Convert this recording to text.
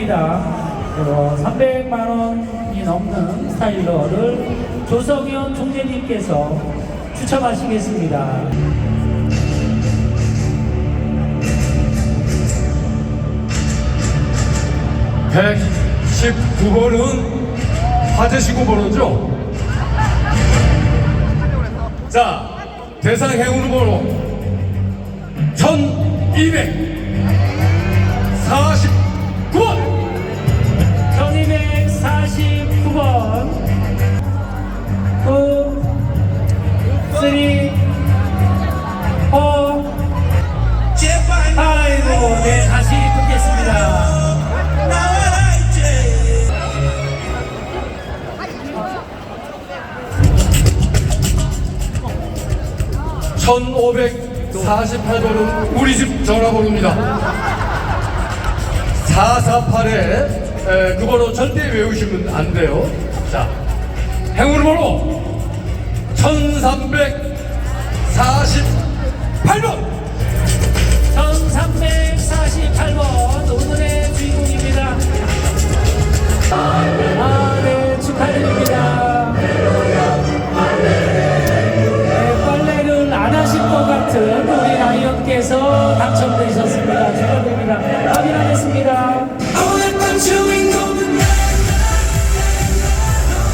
그리고 300만 원이 넘는 스타일러를 조성현 총재님께서 추첨하시겠습니다. 백 119번은 화재시고 번호죠? 자, 대상 행운 번호 1249번! 1548번은 우리 집 전화번호입니다. 448에 그 번호 절대 외우시면 안 돼요. 자, 행운 번호 1348번! 1348번